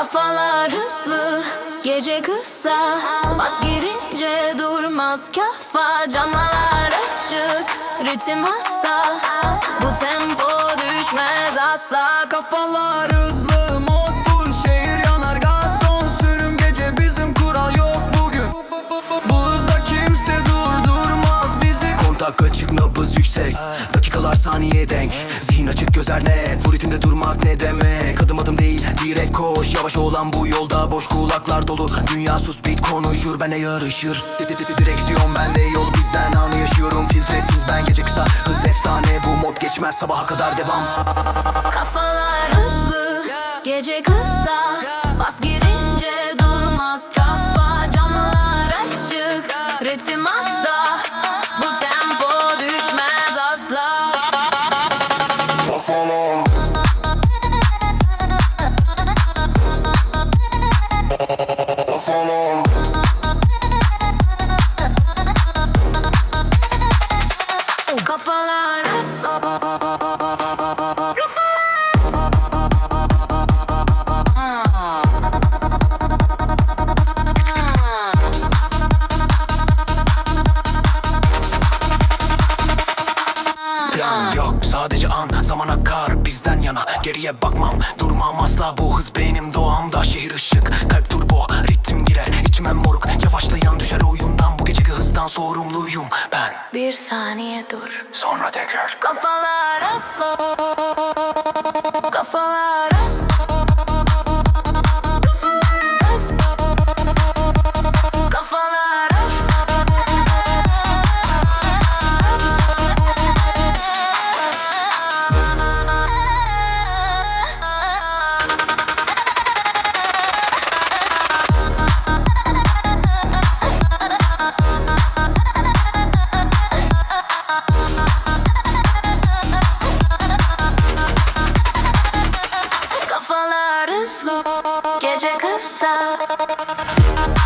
Kafalar hızlı, gece kısa. Bas girince durmaz kafa. Camalar açık, ritim hasta. Bu tempo düşmez asla. Kafalar hızlı, nabız yüksek. Dakikalar saniye denk. Zihin açık gözler net. Bu ritimde durmak ne demek? Adım adım değil direkt koş. Yavaş olan bu yolda boş kulaklar dolu. Dünya sus bit konuşur bana yarışır. Di- di- di- Direksiyon bende yol bizden anı yaşıyorum. Filtresiz ben gece kısa hız efsane. Bu mod geçmez sabaha kadar devam. Kafalar hızlı Gece kısa. Bas girince durmaz. Kafa Camlar açık. Ritim hasta Bu Thank you. Plan yok sadece an zaman akar bizden yana. Geriye bakmam durmam asla. Bu hız benim doğamda. Şehir ışık kalp turbo ritim girer. İçime moruk Yavaşlayan düşer oyundan. Bu geceki hızdan sorumluyum ben. Bir saniye dur. Sonra tekrar. Kafalar hızlı Kafalar hızlı Thank you.